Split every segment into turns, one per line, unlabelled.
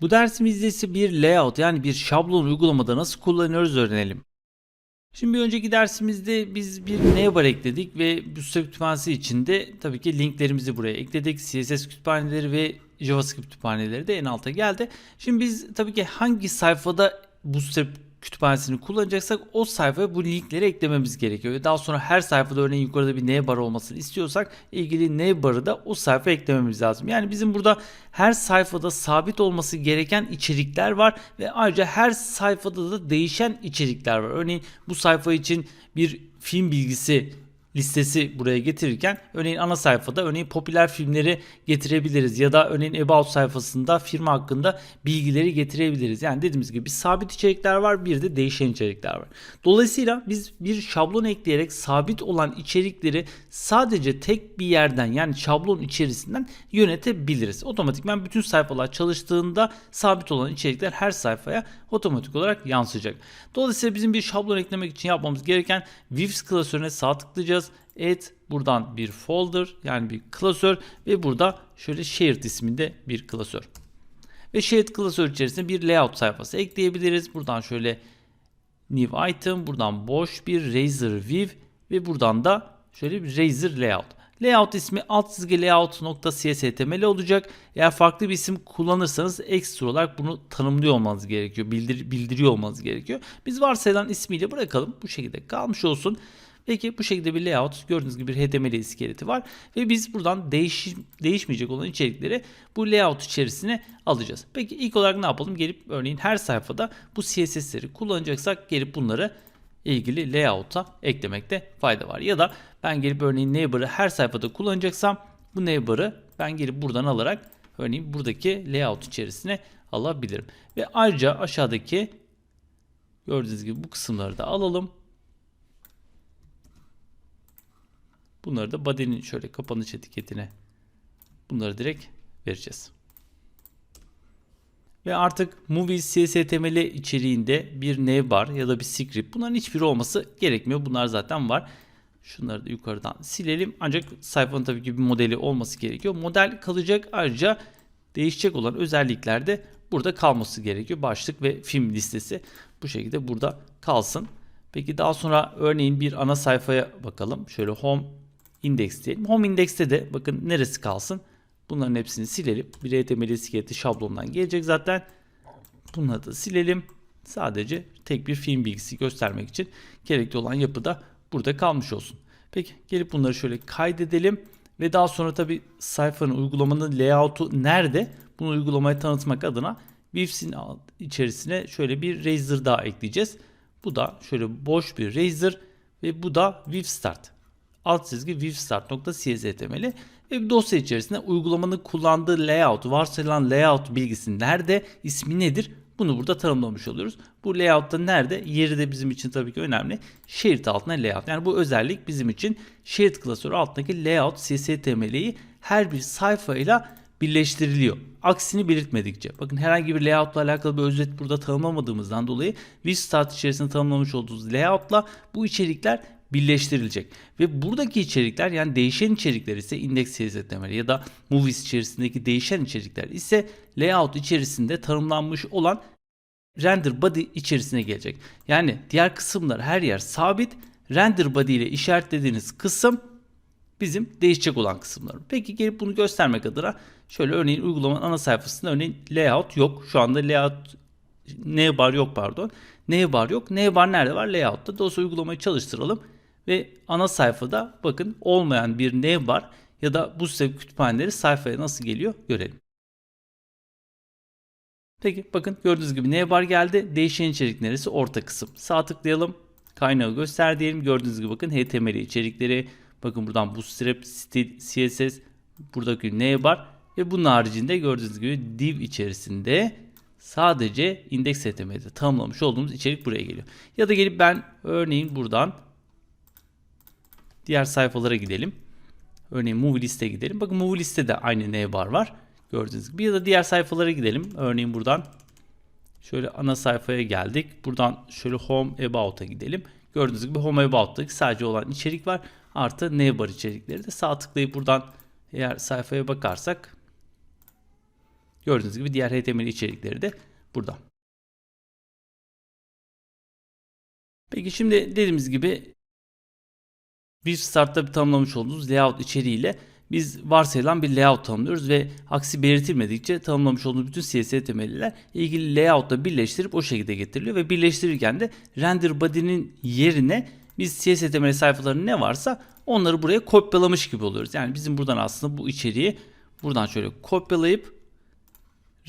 Bu dersimizde ise bir layout yani bir şablon uygulamada nasıl kullanıyoruz öğrenelim. Şimdi bir önceki dersimizde biz bir navbar ekledik ve bu kütüphanesi içinde tabii ki linklerimizi buraya ekledik. CSS kütüphaneleri ve JavaScript kütüphaneleri de en alta geldi. Şimdi biz tabii ki hangi sayfada Bootstrap kütüphanesini kullanacaksak o sayfaya bu linkleri eklememiz gerekiyor. Daha sonra her sayfada örneğin yukarıda bir navbar olmasını istiyorsak ilgili navbar'ı da o sayfaya eklememiz lazım. Yani bizim burada her sayfada sabit olması gereken içerikler var ve ayrıca her sayfada da değişen içerikler var. Örneğin bu sayfa için bir film bilgisi listesi buraya getirirken örneğin ana sayfada örneğin popüler filmleri getirebiliriz ya da örneğin about sayfasında firma hakkında bilgileri getirebiliriz. Yani dediğimiz gibi bir sabit içerikler var bir de değişen içerikler var. Dolayısıyla biz bir şablon ekleyerek sabit olan içerikleri sadece tek bir yerden yani şablon içerisinden yönetebiliriz. Otomatikman bütün sayfalar çalıştığında sabit olan içerikler her sayfaya otomatik olarak yansıyacak. Dolayısıyla bizim bir şablon eklemek için yapmamız gereken Views klasörüne sağ tıklayacağız. Add buradan bir folder yani bir klasör ve burada şöyle shared isminde bir klasör. Ve shared klasör içerisinde bir layout sayfası ekleyebiliriz. Buradan şöyle new item, buradan boş bir razor view ve buradan da şöyle bir razor layout. Layout ismi alt çizgi layout.cshtml olacak. Eğer farklı bir isim kullanırsanız ekstra olarak bunu tanımlıyor olmanız gerekiyor. Bildir, bildiriyor olmanız gerekiyor. Biz varsayılan ismiyle bırakalım. Bu şekilde kalmış olsun. Peki bu şekilde bir layout gördüğünüz gibi bir HTML iskeleti var ve biz buradan değiş, değişmeyecek olan içerikleri bu layout içerisine alacağız. Peki ilk olarak ne yapalım? Gelip örneğin her sayfada bu CSS'leri kullanacaksak gelip bunları ilgili layout'a eklemekte fayda var. Ya da ben gelip örneğin neighbor'ı her sayfada kullanacaksam bu neighbor'ı ben gelip buradan alarak örneğin buradaki layout içerisine alabilirim. Ve ayrıca aşağıdaki gördüğünüz gibi bu kısımları da alalım. Bunları da body'nin şöyle kapanış etiketine bunları direkt vereceğiz. Ve artık Movies CSTML içeriğinde bir navbar ya da bir script bunların hiçbiri olması gerekmiyor. Bunlar zaten var. Şunları da yukarıdan silelim. Ancak sayfanın tabii ki bir modeli olması gerekiyor. Model kalacak. Ayrıca değişecek olan özellikler de burada kalması gerekiyor. Başlık ve film listesi bu şekilde burada kalsın. Peki daha sonra örneğin bir ana sayfaya bakalım. Şöyle home index diyelim. Home index'te de bakın neresi kalsın? Bunların hepsini silelim. Bir HTML iskeleti şablondan gelecek zaten. Bunları da silelim. Sadece tek bir film bilgisi göstermek için gerekli olan yapı da burada kalmış olsun. Peki gelip bunları şöyle kaydedelim. Ve daha sonra tabi sayfanın uygulamanın layout'u nerede? Bunu uygulamaya tanıtmak adına Vivs'in içerisine şöyle bir Razor daha ekleyeceğiz. Bu da şöyle boş bir Razor ve bu da Vivstart. Alt çizgi vivstart.cshtml ve bir dosya içerisinde uygulamanın kullandığı layout, varsayılan layout bilgisi nerede, ismi nedir? Bunu burada tanımlamış oluyoruz. Bu layout'ta nerede? Yeri de bizim için tabii ki önemli. Shared altına layout. Yani bu özellik bizim için shared klasörü altındaki layout CSTML'yi her bir sayfayla birleştiriliyor. Aksini belirtmedikçe. Bakın herhangi bir layoutla alakalı bir özet burada tanımlamadığımızdan dolayı Vistart içerisinde tanımlamış olduğumuz layoutla bu içerikler birleştirilecek. Ve buradaki içerikler yani değişen içerikler ise index CSS ya da movies içerisindeki değişen içerikler ise layout içerisinde tanımlanmış olan render body içerisine gelecek. Yani diğer kısımlar her yer sabit. Render body ile işaretlediğiniz kısım bizim değişecek olan kısımlar. Peki gelip bunu göstermek adına şöyle örneğin uygulamanın ana sayfasında örneğin layout yok. Şu anda layout navbar yok pardon. Navbar yok. Navbar nerede var? Layout'ta. Dolayısıyla uygulamayı çalıştıralım. Ve ana sayfada bakın olmayan bir navbar ya da bu size kütüphaneleri sayfaya nasıl geliyor görelim. Peki bakın gördüğünüz gibi navbar geldi. Değişen içerik neresi? Orta kısım. Sağ tıklayalım. Kaynağı göster diyelim. Gördüğünüz gibi bakın HTML içerikleri. Bakın buradan Bootstrap, Stil, CSS, buradaki navbar ve bunun haricinde gördüğünüz gibi div içerisinde sadece index HTML'de tanımlamış olduğumuz içerik buraya geliyor. Ya da gelip ben örneğin buradan Diğer sayfalara gidelim. Örneğin movie liste gidelim. Bakın movie listede aynı navbar var. Gördüğünüz gibi. Ya da diğer sayfalara gidelim. Örneğin buradan şöyle ana sayfaya geldik. Buradan şöyle home about'a gidelim. Gördüğünüz gibi home about'ta sadece olan içerik var. Artı navbar içerikleri de sağ tıklayıp buradan eğer sayfaya bakarsak Gördüğünüz gibi diğer HTML içerikleri de burada. Peki şimdi dediğimiz gibi bir startta bir tanımlamış olduğumuz layout içeriğiyle biz varsayılan bir layout tanımlıyoruz ve aksi belirtilmedikçe tanımlamış olduğumuz bütün CSS temelliler ilgili layoutla birleştirip o şekilde getiriliyor ve birleştirirken de render body'nin yerine biz CSS temeli sayfaları ne varsa onları buraya kopyalamış gibi oluyoruz. Yani bizim buradan aslında bu içeriği buradan şöyle kopyalayıp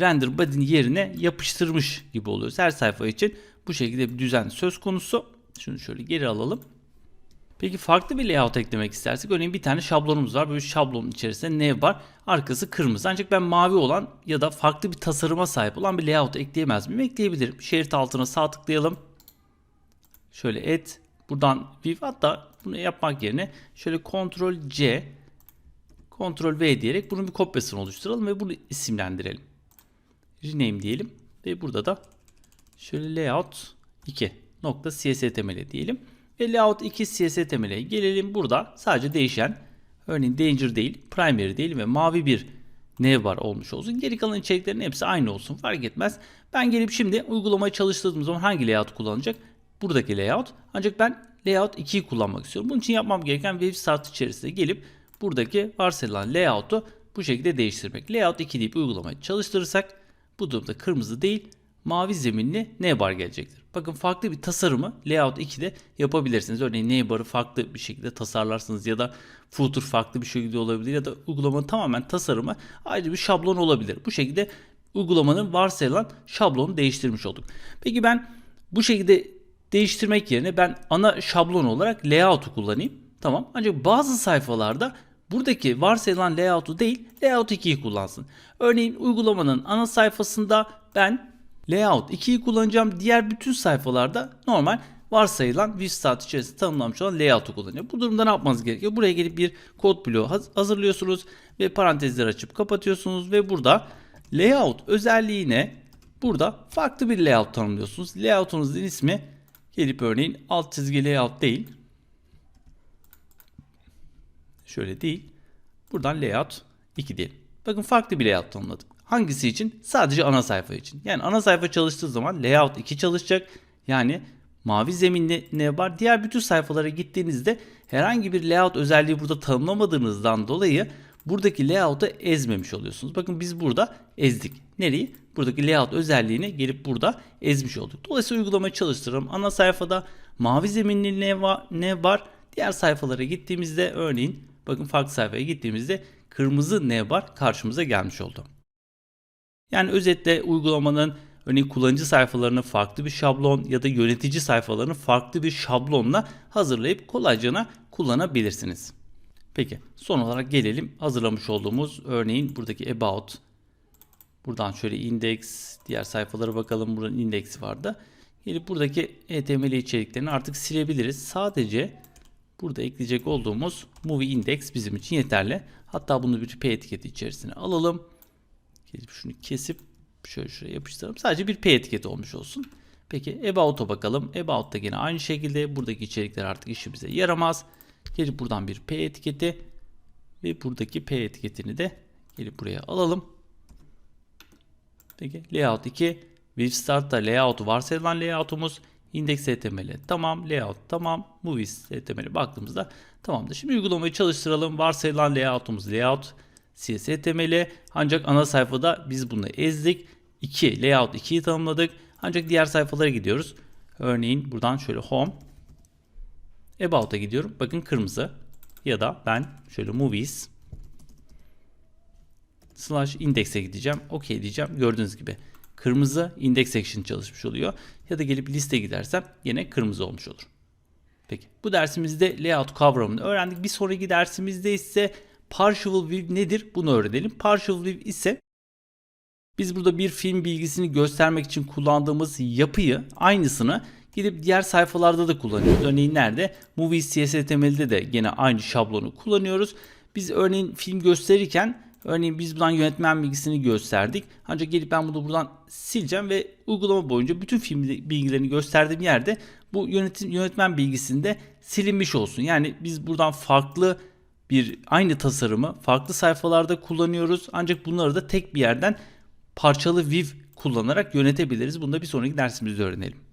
render body'nin yerine yapıştırmış gibi oluyoruz. Her sayfa için bu şekilde bir düzen söz konusu. Şunu şöyle geri alalım. Peki farklı bir layout eklemek istersek örneğin bir tane şablonumuz var. Böyle şablonun içerisinde ne var? Arkası kırmızı. Ancak ben mavi olan ya da farklı bir tasarıma sahip olan bir layout ekleyemez miyim? Ekleyebilirim. Şerit altına sağ tıklayalım. Şöyle et. Buradan view hatta bunu yapmak yerine şöyle Ctrl C Ctrl V diyerek bunun bir kopyasını oluşturalım ve bunu isimlendirelim. Rename diyelim ve burada da şöyle layout 2 nokta CSS diyelim. Ve layout 2 CSS temele gelelim. Burada sadece değişen örneğin danger değil, primary değil ve mavi bir navbar olmuş olsun. Geri kalan içeriklerin hepsi aynı olsun fark etmez. Ben gelip şimdi uygulamaya çalıştırdığım zaman hangi layout kullanacak? Buradaki layout. Ancak ben layout 2'yi kullanmak istiyorum. Bunun için yapmam gereken web start içerisinde gelip buradaki varsayılan layout'u bu şekilde değiştirmek. Layout 2 deyip uygulamayı çalıştırırsak bu durumda kırmızı değil mavi zeminli navbar gelecektir. Bakın farklı bir tasarımı Layout 2'de yapabilirsiniz. Örneğin navbar'ı farklı bir şekilde tasarlarsınız ya da footer farklı bir şekilde olabilir ya da uygulamanın tamamen tasarımı ayrı bir şablon olabilir. Bu şekilde uygulamanın varsayılan şablonu değiştirmiş olduk. Peki ben bu şekilde değiştirmek yerine ben ana şablon olarak layout'u kullanayım. Tamam. Ancak bazı sayfalarda buradaki varsayılan layout'u değil layout 2'yi kullansın. Örneğin uygulamanın ana sayfasında ben Layout 2'yi kullanacağım. Diğer bütün sayfalarda normal varsayılan Vistart içerisinde tanımlanmış olan layout'u kullanıyor. Bu durumda ne yapmanız gerekiyor? Buraya gelip bir kod bloğu hazırlıyorsunuz ve parantezleri açıp kapatıyorsunuz ve burada layout özelliğine burada farklı bir layout tanımlıyorsunuz. Layout'unuzun ismi gelip örneğin alt çizgi layout değil. Şöyle değil. Buradan layout 2 diyelim. Bakın farklı bir layout tanımladım. Hangisi için? Sadece ana sayfa için. Yani ana sayfa çalıştığı zaman layout 2 çalışacak. Yani mavi zeminli ne var? Diğer bütün sayfalara gittiğinizde herhangi bir layout özelliği burada tanımlamadığınızdan dolayı buradaki layout'u ezmemiş oluyorsunuz. Bakın biz burada ezdik. Nereyi? Buradaki layout özelliğini gelip burada ezmiş olduk. Dolayısıyla uygulamayı çalıştıralım. Ana sayfada mavi zeminli ne var? Ne var? Diğer sayfalara gittiğimizde örneğin bakın farklı sayfaya gittiğimizde kırmızı ne var karşımıza gelmiş oldu. Yani özetle uygulamanın örneğin kullanıcı sayfalarını farklı bir şablon ya da yönetici sayfalarını farklı bir şablonla hazırlayıp kolayca kullanabilirsiniz. Peki son olarak gelelim hazırlamış olduğumuz örneğin buradaki about buradan şöyle index diğer sayfalara bakalım buranın indeksi vardı. Gelip buradaki HTML içeriklerini artık silebiliriz. Sadece burada ekleyecek olduğumuz movie index bizim için yeterli. Hatta bunu bir p etiketi içerisine alalım. Gelip şunu kesip şöyle şuraya yapıştıralım. Sadece bir P etiketi olmuş olsun. Peki About'a bakalım. About da aynı şekilde buradaki içerikler artık işimize yaramaz. Gelip buradan bir P etiketi ve buradaki P etiketini de gelip buraya alalım. Peki layout 2 With Start'ta layout varsayılan layoutumuz index HTML tamam layout tamam movies HTML'e baktığımızda tamamdır. Şimdi uygulamayı çalıştıralım. Varsayılan layoutumuz layout CSS temeli ancak ana sayfada biz bunu ezdik. 2 layout 2'yi tanımladık. Ancak diğer sayfalara gidiyoruz. Örneğin buradan şöyle home about'a gidiyorum. Bakın kırmızı ya da ben şöyle movies slash index'e gideceğim. OK diyeceğim. Gördüğünüz gibi kırmızı index section çalışmış oluyor. Ya da gelip liste gidersem yine kırmızı olmuş olur. Peki bu dersimizde layout kavramını öğrendik. Bir sonraki dersimizde ise Partial View nedir? Bunu öğrenelim. Partial View ise biz burada bir film bilgisini göstermek için kullandığımız yapıyı aynısını gidip diğer sayfalarda da kullanıyoruz. Örneğin nerede? Movies CSS de gene aynı şablonu kullanıyoruz. Biz örneğin film gösterirken örneğin biz buradan yönetmen bilgisini gösterdik. Ancak gelip ben bunu buradan sileceğim ve uygulama boyunca bütün film bilgilerini gösterdiğim yerde bu yönetim yönetmen bilgisinde silinmiş olsun. Yani biz buradan farklı bir aynı tasarımı farklı sayfalarda kullanıyoruz. Ancak bunları da tek bir yerden parçalı viv kullanarak yönetebiliriz. Bunu da bir sonraki dersimizde öğrenelim.